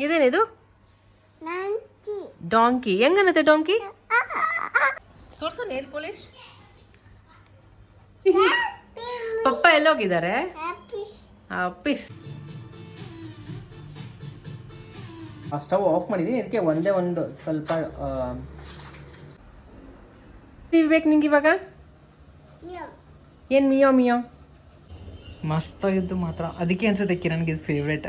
ಇದೇನಿದು? ಡಾಂಕಿ ಹೆಂಗನತ್ತೆ ಡಾಂಕಿ ತೋರ್ಸು ನೇಲ್ ಪಾಲಿಶ್ ಪಪ್ಪ ಎಲ್ಲೋಗಿದ್ದಾರೆ? ಪಿಸ್ ಸ್ಟವ್ ಆಫ್ ಮಾಡಿದೀನಿ ಇದಕ್ಕೆ ಒಂದೇ ಒಂದು ಸ್ವಲ್ಪ ಬೇಕು ನಿಂಗೆ ಇವಾಗ? ಏನು ಮಿಯೋ ಮಿಯೋ? ಮಸ್ತಾಗಿದ್ದು ಮಾತ್ರ. ಅದಕ್ಕೆ ಅನ್ಸುತ್ತೆ ಕಿರಣ್ಗೆ ಇದು ಫೇವ್ರೇಟ್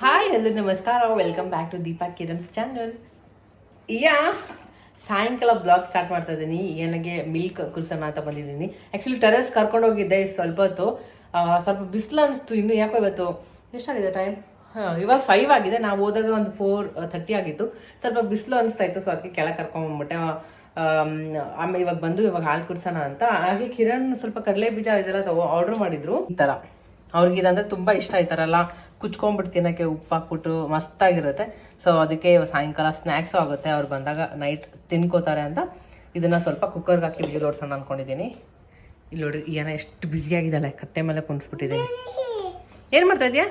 ಹಾಯ್ ಎಲ್ಲರೂ ನಮಸ್ಕಾರ welcome back to Deepa Kiran's channel yeah, ಸಾಯಂಕಾಲ ಬ್ಲಾಗ್ ಸ್ಟಾರ್ಟ್ ಮಾಡ್ತಾ ಇದ್ದೀನಿ ನನಗೆ ಮಿಲ್ಕ್ ಕುಲ್ಸೋಣ ಅಂತ ಬಂದಿದ್ದೀನಿ. ಆ್ಯಕ್ಚುಲಿ ಟೆರೆಸ್ ಕರ್ಕೊಂಡು ಹೋಗಿದ್ದೆ ಸ್ವಲ್ಪ ಹೊತ್ತು. ಸ್ವಲ್ಪ ಬಿಸಿಲು ಅನಿಸ್ತು, ಇನ್ನು ಯಾಕೋ ಇವತ್ತು? ಎಷ್ಟಾಗಿದೆ ಟೈಮ್ ಇವಾಗ ಫೈವ್ ಆಗಿದೆ. ನಾವು ಹೋದಾಗ ಒಂದು ಫೋರ್ ತರ್ಟಿ ಆಗಿತ್ತು. ಸ್ವಲ್ಪ ಬಿಸಿಲು ಅನಿಸ್ತಾ ಇತ್ತು, ಸೊ ಅದಕ್ಕೆ ಕೆಳಗೆ ಕರ್ಕೊಂಬಂದ್ಬಿಟ್ಟೆ ಆಮೇಲೆ ಇವಾಗ ಬಂದು ಇವಾಗ ಹಾಲು ಕುಡ್ಸೋಣ ಅಂತ. ಹಾಗೆ ಕಿರಣ್ ಸ್ವಲ್ಪ ಕಡಲೆ ಬೀಜ ಇದೆಲ್ಲ ತಗೋ ಆರ್ಡ್ರ್ ಮಾಡಿದ್ರು. ಈ ಥರ ಅವ್ರಿಗೆ ಇದಂದ್ರೆ ತುಂಬ ಇಷ್ಟ ಆಯ್ತಾರಲ್ಲ. ಕುಚ್ಕೊಂಡ್ಬಿಟ್ಟು ತಿನ್ನೋಕ್ಕೆ ಉಪ್ಪು ಹಾಕ್ಬಿಟ್ಟು ಮಸ್ತಾಗಿರುತ್ತೆ. ಸೊ ಅದಕ್ಕೆ ಸಾಯಂಕಾಲ ಸ್ನ್ಯಾಕ್ಸು ಆಗುತ್ತೆ. ಅವ್ರು ಬಂದಾಗ ನೈಟ್ ತಿನ್ಕೋತಾರೆ ಅಂತ. ಇದನ್ನು ಸ್ವಲ್ಪ ಕುಕ್ಕರ್ಗೆ ಹಾಕಿ ಬಿಸಿ ಓಡಿಸೋಣ ಅಂದ್ಕೊಂಡಿದ್ದೀನಿ ಇಲ್ಲಿ ನೋಡಿ ಏನೋ ಎಷ್ಟು ಬ್ಯುಸಿಯಾಗಿದ್ದಾಳೆ ಕಟ್ಟೆ ಮೇಲೆ ಕುಣಿಸ್ಬಿಟ್ಟಿದ್ದೀನಿ ಏನು ಮಾಡ್ತಾ ಇದೆಯಾ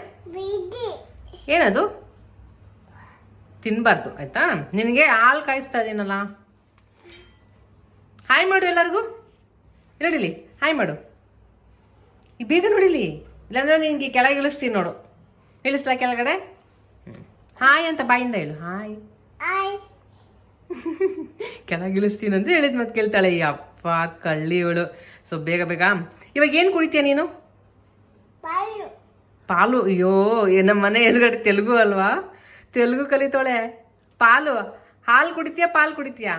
ಏನದು? ತಿನ್ನಬಾರ್ದು ಆಯಿತಾ? ನಿನಗೆ ಹಾಲು ಕಾಯಿಸ್ತಾ ಇದ್ದೀನಲ್ಲ ಹಾಯ್ ಮಾಡು ಎಲ್ಲರಿಗೂ. ನೋಡಿಲಿ ಹಾಯ್ ಮಾಡು. ಈ ಬೇಗ ನೋಡಿಲಿ. ಇಲ್ಲಾಂದ್ರೆ ನಿನ್ಗೆ ಕೆಳಗೆ ಇಳಿಸ್ತೀನಿ ನೋಡು. ಇಳಿಸ್ಲಾ ಕೆಳಗಡೆ. ಹಾಯ್ ಅಂತ ಬಾಯಿಂದ ಹೇಳು ಹಾಯ್. ಕೆಳಗೆ ಇಳಿಸ್ತೀನಿ ಅಂದ್ರೆ ಹೇಳಿದ್ ಮತ್ತೆ ಕೇಳ್ತಾಳೆ ಅಪ್ಪ ಕಳ್ಳಿ ಇವಳು. ಸೊ ಬೇಗ ಬೇಗ. ಇವಾಗ ಏನು ಕುಡಿತೀಯ ನೀನು? ಪಾಲು. ಅಯ್ಯೋ ನಮ್ಮ ಮನೆ ಎದುರುಗಡೆ ತೆಲುಗು ಅಲ್ವಾ? ತೆಲುಗು ಕಲಿತಾಳೆ. ಪಾಲು? ಹಾಲು ಕುಡಿತೀಯ ಪಾಲು ಕುಡಿತೀಯಾ?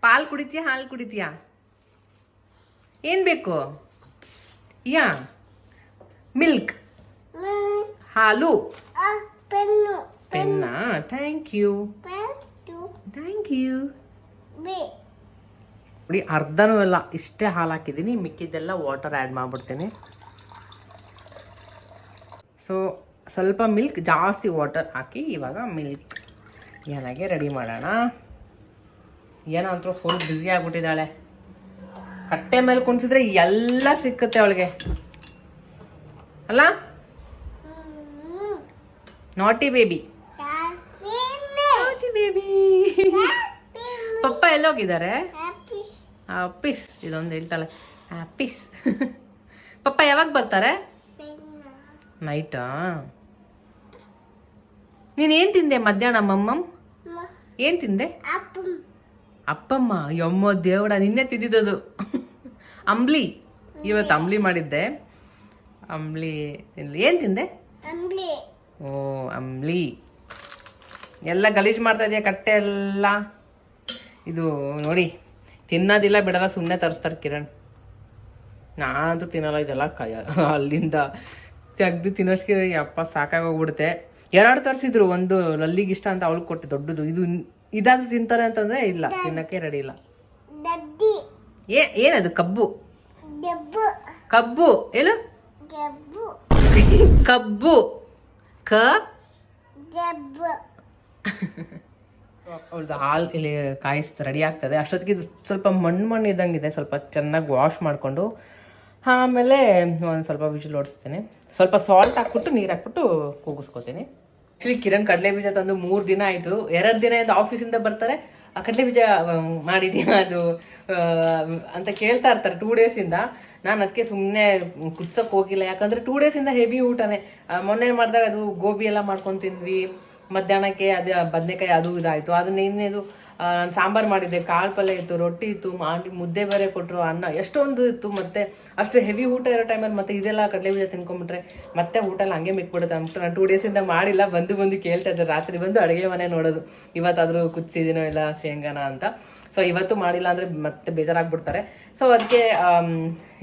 ಪಾಲು ಕುಡಿತೀಯ ಹಾಲು ಕುಡಿತೀಯಾ? ಏನು ಬೇಕು? ಯಾ. ಮಿಲ್ಕ್ ಹಾಲು. ಪೆನ್ನಾ ಥ್ಯಾಂಕ್ ಯು ಥ್ಯಾಂಕ್ ಯು ನೋಡಿ ಅರ್ಧನೂ ಎಲ್ಲ ಇಷ್ಟೇ ಹಾಲು ಹಾಕಿದ್ದೀನಿ. ಮಿಕ್ಕಿದ್ದೆಲ್ಲ ವಾಟರ್ ಆ್ಯಡ್ ಮಾಡಿಬಿಡ್ತೀನಿ. ಸೊ ಸ್ವಲ್ಪ ಮಿಲ್ಕ್ ಜಾಸ್ತಿ ವಾಟರ್ ಹಾಕಿ ಇವಾಗ ಮಿಲ್ಕ್ ಏನಾಗೆ ರೆಡಿ ಮಾಡೋಣ. ಏನಾದರೂ ಫುಲ್ ಬ್ಯುಸಿ ಆಗಿಬಿಟ್ಟಿದ್ದಾಳೆ. ಕಟ್ಟೆ ಮೇಲೆ ಕುಣಿಸಿದ್ರೆ ಎಲ್ಲ ಸಿಕ್ಕುತ್ತೆ ಅವಳಿಗೆ. ಅಲ್ಲ? ನಾಟಿ ಬೇಬಿ ನಾಟಿ ಬೇಬಿ ಪಪ್ಪ ಎಲ್ಲೋಗಿದ್ದಾರೆ? ಅಪ್ಪಿಸ್ ಇದೊಂದು ಹೇಳ್ತಾಳೆ. ಅಪ್ಪಿಸ್ ಪಪ್ಪ ಯಾವಾಗ ಬರ್ತಾರೆ? ನೈಟಾ ನೀನು ಏನು ತಿಂದೆ ಮಧ್ಯಾಹ್ನ ಮಮ್ಮಮ್? ಏನು ತಿಂದೆ? ಅಪ್ಪಮ್ಮ. ಯಮ್ಮ ದೇವಡ ನಿನ್ನೆ ತಿಂದಿದ್ದದು. ಅಂಬ್ಲಿ. ಇವತ್ತು ಅಂಬ್ಲಿ ಮಾಡಿದ್ದೆ. ಅಂಬ್ಲಿ ತಿನ್ಲಿ. ಏನು ತಿಂದೆ? ಓ ಅಂಬ್ಲಿ. ಎಲ್ಲ ಗಲೀಜು ಮಾಡ್ತಾ ಇದೆಯಾ ಕಟ್ಟೆ ಎಲ್ಲ? ಇದು ನೋಡಿ ತಿನ್ನೋದಿಲ್ಲ ಬಿಡಲ್ಲ ಸುಮ್ಮನೆ ತರಿಸ್ತಾರೆ ಕಿರಣ್. ನಾನಂತೂ ತಿನ್ನಲ್ಲ ಇದೆಲ್ಲ ಕೈ ಅಲ್ಲಿಂದ ತೆಗ್ದು ತಿನ್ನೋಷ್ಟು ಅಪ್ಪ ಸಾಕಾಗೋಗ್ಬಿಡುತ್ತೆ ಎರಡು ತರಿಸಿದ್ರು ಒಂದು ಲಲ್ಲಿಗೆ ಇಷ್ಟ ಅಂತ ಅವಳಿಗೆ ಕೊಟ್ಟೆ ದೊಡ್ಡದು. ಇದು ಇದಾದ್ರೂ ತಿಂತಾರೆ ಅಂತಂದ್ರೆ ಇಲ್ಲ ತಿನ್ನಕ್ಕೆ ರೆಡಿ ಇಲ್ಲ. ಏ ಏನದು ಕಬ್ಬು? ಕಬ್ಬು ಹೇಳು. ಕಬ್ಬು. ಕ? ಅವ್ರದ್ದು ಹಾಲು ಇಲ್ಲಿ ಕಾಯಿಸ್ ರೆಡಿ ಆಗ್ತದೆ. ಅಷ್ಟೊತ್ತಿಗೆ ಇದು ಸ್ವಲ್ಪ ಮಣ್ಣು ಮಣ್ಣು ಇದ್ದಂಗಿದೆ. ಸ್ವಲ್ಪ ಚೆನ್ನಾಗಿ ವಾಶ್ ಮಾಡಿಕೊಂಡು ಆಮೇಲೆ ಒಂದು ಸ್ವಲ್ಪ ವಿಜಿಲ್ ಓಡಿಸ್ತೀನಿ. ಸ್ವಲ್ಪ ಸಾಲ್ಟ್ ಹಾಕ್ಬಿಟ್ಟು ನೀರು ಹಾಕ್ಬಿಟ್ಟು ಕೂಗಿಸ್ಕೊತೀನಿ. ಆ್ಯಕ್ಚುಲಿ ಕಿರಣ್ ಕಡಲೆ ಬೀಜ ತಂದು ಮೂರು ದಿನ ಆಯಿತು. ಎರಡು ದಿನ ಇಂದ ಆಫೀಸಿಂದ ಬರ್ತಾರೆ. ಕಡಲೆ ಬೀಜ ಮಾಡಿದ್ಯಾ ಅದು ಅಂತ ಕೇಳ್ತಾ ಇರ್ತಾರೆ ಟೂ ಡೇಸಿಂದ ನಾನು ಅದಕ್ಕೆ ಸುಮ್ಮನೆ ಕುದ್ಸಕ್ಕೆ ಹೋಗಿಲ್ಲ. ಯಾಕಂದ್ರೆ ಟೂ ಡೇಸಿಂದ ಹೆವಿ ಊಟನೇ. ಮೊನ್ನೆ ಮಾಡಿದಾಗ ಅದು ಗೋಬಿ ಎಲ್ಲ ಮಾಡ್ಕೊಂಡು ತಿಂದ್ವಿ. ಮಧ್ಯಾಹ್ನಕ್ಕೆ ಅದು ಬದನೆಕಾಯಿ ಅದು ಇದಾಯಿತು. ಅದನ್ನ ಇನ್ನೇದು ನಾನು ಸಾಂಬಾರು ಮಾಡಿದ್ದೆ, ಕಾಳು ಪಲ್ಯ ಇತ್ತು, ರೊಟ್ಟಿ ಇತ್ತು, ಮಾಡಿ, ಮುದ್ದೆ ಬೇರೆ ಕೊಟ್ಟರು ಅನ್ನ, ಎಷ್ಟೊಂದು ಇತ್ತು, ಮತ್ತೆ ಅಷ್ಟು ಹೆವಿ ಊಟ ಇರೋ ಟೈಮಲ್ಲಿ ಮತ್ತೆ ಇದೆಲ್ಲ ಕಡಲೆ ಬೀಜ ತಿನ್ಕೊಂಬಿಟ್ರೆ ಮತ್ತೆ ಊಟ ಎಲ್ಲ ಹಂಗೆ ಮಿಕ್ಬಿಡುತ್ತೆ. ಅಂತ ನಾನು ಟೂ ಡೇಸಿಂದ ಮಾಡಿಲ್ಲ, ಬಂದು ಬಂದು ಕೇಳ್ತಾ ಇದ್ದೆ ರಾತ್ರಿ ಬಂದು ಅಡುಗೆ ಮನೆ ನೋಡೋದು. ಇವತ್ತಾದರೂ ಕುದಿಸಿದಿನೋ ಇಲ್ಲ ಶೇಂಗಾನ ಅಂತ. ಸೊ ಇವತ್ತು ಮಾಡಿಲ್ಲ ಅಂದರೆ ಮತ್ತೆ ಬೇಜಾರಾಗ್ಬಿಡ್ತಾರೆ. ಸೊ ಅದಕ್ಕೆ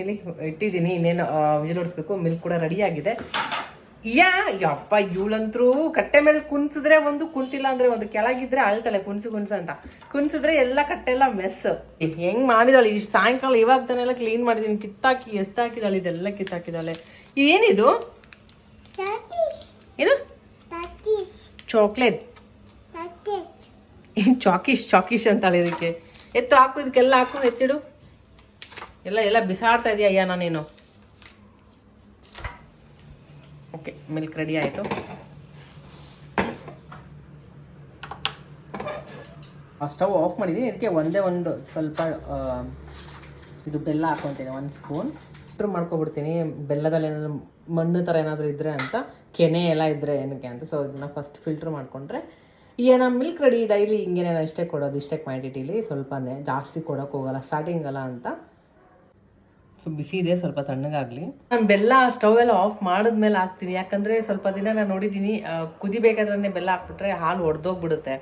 ಇಲ್ಲಿ ಇಟ್ಟಿದ್ದೀನಿ, ಇನ್ನೇನು ವಿಜಿಲ್ ನೋಡಿಸ್ಬೇಕು. ಮಿಲ್ಕ್ ಕೂಡ ರೆಡಿಯಾಗಿದೆ ಯಾ ಯಪ್ಪ ಇವಳಂತ್ರು ಕಟ್ಟೆ ಮೇಲೆ ಕುಣ್ಸಿದ್ರೆ ಒಂದು ಕುಣ್ಸಿಲ್ಲ ಅಂದ್ರೆ ಒಂದು ಕೆಳಗಿದ್ರೆ ಅಳ್ತಾಳೆ ಕುಣ್ಸು ಕುಣ್ಸು ಅಂತ. ಕುಣ್ಸಿದ್ರೆ ಎಲ್ಲ ಕಟ್ಟೆ ಎಲ್ಲ ಮೆಸ್ ಹೆಂಗ್ ಮಾಡಿದಾಳೆ? ಇಷ್ಟು ಸಾಯಂಕಾಲ ಇವಾಗ ತಾನೆಲ್ಲ ಕ್ಲೀನ್ ಮಾಡಿದೀನಿ. ಕಿತ್ತಾಕಿ ಎಸ್ತಾಕಿದಾಳೆ ಇದೆಲ್ಲ ಕಿತ್ತಾಕಿದಾಳೆ. ಏನಿದು? ಏನು? ಚಾಕ್ಲೇಟ್ ಚಾಕಿಶ್ ಚಾಕಿಶ್ ಅಂತಾಳೆ ಇದಕ್ಕೆ. ಎತ್ತು ಹಾಕು ಇದಕ್ಕೆಲ್ಲ ಹಾಕು ಎತ್ತಿಡು. ಎಲ್ಲ ಎಲ್ಲ ಬಿಸಾಡ್ತಾ ಇದೀಯ ಅಯ್ಯ ನೀನು ಓಕೆ ಮಿಲ್ಕ್ ರೆಡಿ ಆಯಿತು ಆ ಸ್ಟವ್ ಆಫ್ ಮಾಡಿದ್ದೀನಿ ಇದಕ್ಕೆ ಒಂದೇ ಒಂದು ಸ್ವಲ್ಪ ಇದು ಬೆಲ್ಲ ಹಾಕೊತೀನಿ ಒಂದು ಸ್ಪೂನ್ ಫಿಲ್ಟ್ರ್ ಮಾಡ್ಕೊಬಿಡ್ತೀನಿ ಬೆಲ್ಲದಲ್ಲಿ ಏನಾದರೂ ಮಣ್ಣು ಥರ ಏನಾದರೂ ಇದ್ದರೆ ಅಂತ ಕೆನೆ ಎಲ್ಲ ಇದ್ದರೆ ಏನಕ್ಕೆ ಅಂತ ಸೊ ಇದನ್ನ ಫಸ್ಟ್ ಫಿಲ್ಟ್ರ್ ಮಾಡಿಕೊಂಡ್ರೆ ಏನ ಮಿಲ್ಕ್ ರೆಡಿ ಡೈಲಿ ಹಿಂಗೇನೇನೋ ನಾನು ಇಷ್ಟೇ ಕೊಡೋದು ಇಷ್ಟೇ ಕ್ವಾಂಟಿಟಿಲಿ ಸ್ವಲ್ಪನೇ ಜಾಸ್ತಿ ಕೊಡೋಕ್ಕೋಗಲ್ಲ ಸ್ಟಾರ್ಟಿಂಗಲ್ಲ ಅಂತ ಸೊ ಬಿಸಿ ಇದೆ ಸ್ವಲ್ಪ ತಣ್ಣಗಾಗಲಿ. ನಾನು ಬೆಲ್ಲ ಸ್ಟವ್ ಎಲ್ಲ ಆಫ್ ಮಾಡಿದ್ಮೇಲೆ ಹಾಕ್ತೀನಿ. ಯಾಕಂದರೆ ಸ್ವಲ್ಪ ದಿನ ನಾನು ನೋಡಿದ್ದೀನಿ ಕುದಿಬೇಕಾದ್ರೆ ಬೆಲ್ಲ ಹಾಕ್ಬಿಟ್ರೆ ಹಾಲು ಒಡೆದೋಗ್ಬಿಡುತ್ತೆ.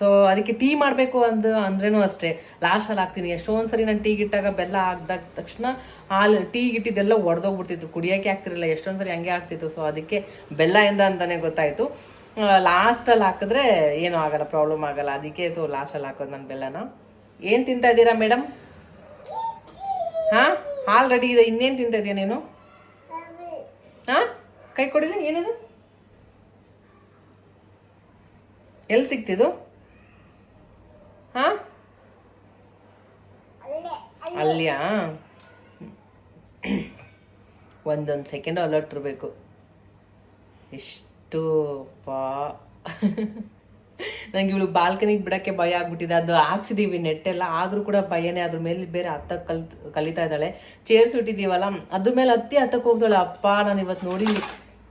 ಸೊ ಅದಕ್ಕೆ ಟೀ ಮಾಡಬೇಕು ಅಂತ ಅಂದ್ರೇನು ಅಷ್ಟೇ. ಲಾಸ್ಟಲ್ಲಿ ಹಾಕ್ತೀನಿ. ಎಷ್ಟೊಂದು ಸರಿ ನಾನು ಟೀ ಗಿಟ್ಟಾಗ ಬೆಲ್ಲ ಹಾಕ್ದಾಗ ತಕ್ಷಣ ಹಾಲು ಟೀ ಗಿಟ್ಟಿದ್ದೆಲ್ಲ ಒಡೆದೋಗ್ಬಿಡ್ತಿತ್ತು. ಕುಡಿಯೋಕ್ಕೆ ಆಗ್ತಿರಲಿಲ್ಲ ಎಷ್ಟೊಂದು ಸರಿ ಹಂಗೆ ಆಗ್ತಿತ್ತು. ಸೊ ಅದಕ್ಕೆ ಬೆಲ್ಲ ಎಂದ ಅಂತಲೇ ಗೊತ್ತಾಯಿತು. ಲಾಸ್ಟಲ್ಲಿ ಹಾಕಿದ್ರೆ ಏನೂ ಆಗಲ್ಲ ಪ್ರಾಬ್ಲಮ್ ಆಗಲ್ಲ. ಅದಕ್ಕೆ ಸೊ ಲಾಸ್ಟಲ್ಲಿ ಹಾಕೋದು ನಾನು ಬೆಲ್ಲನ. ಏನು ತಿಂತಾ ಇದ್ದೀರಾ ಮೇಡಮ್ ಹಾ? ಹಾಲ್ ರೆಡಿ ಇದೆ, ಇನ್ನೇನು ತಿಂತ ಇದೆಯಾ ನೀನು? ಹಾ ಕೈ ಕೊಡಿಲ್ಲ? ಏನಿದು? ಎಲ್ಲಿ ಸಿಕ್ತಿದು ಹಾ ಅಲ್ಲಿಯಾ? ಒಂದೊಂದು ಸೆಕೆಂಡ್ ಅಲರ್ಟಿರ್ಬೇಕು ಎಷ್ಟು ಪಾ. ನಂಗೆ ಇವಳು ಬಾಲ್ಕನಿಗೆ ಬಿಡಕ್ಕೆ ಭಯ ಆಗ್ಬಿಟ್ಟಿದೆ. ಅದು ಹಾಕ್ಸಿದೀವಿ ನೆಟ್ಟೆಲ್ಲ, ಆದ್ರೂ ಕೂಡ ಭಯನೇ. ಅದ್ರ ಮೇಲೆ ಬೇರೆ ಹತ್ತಕ್ಕೆ ಕಲ್, ಕಲಿತಾ ಇದ್ದಾಳೆ. ಚೇರ್ಸ್ ಇಟ್ಟಿದ್ದೀವಲ್ಲ ಅದ್ರ ಮೇಲೆ ಹತ್ತಿ ಹತ್ತಕ್ಕೆ ಹೋಗ್ತಾಳೆ. ಅಪ್ಪ, ನಾನು ಇವತ್ತು ನೋಡಿ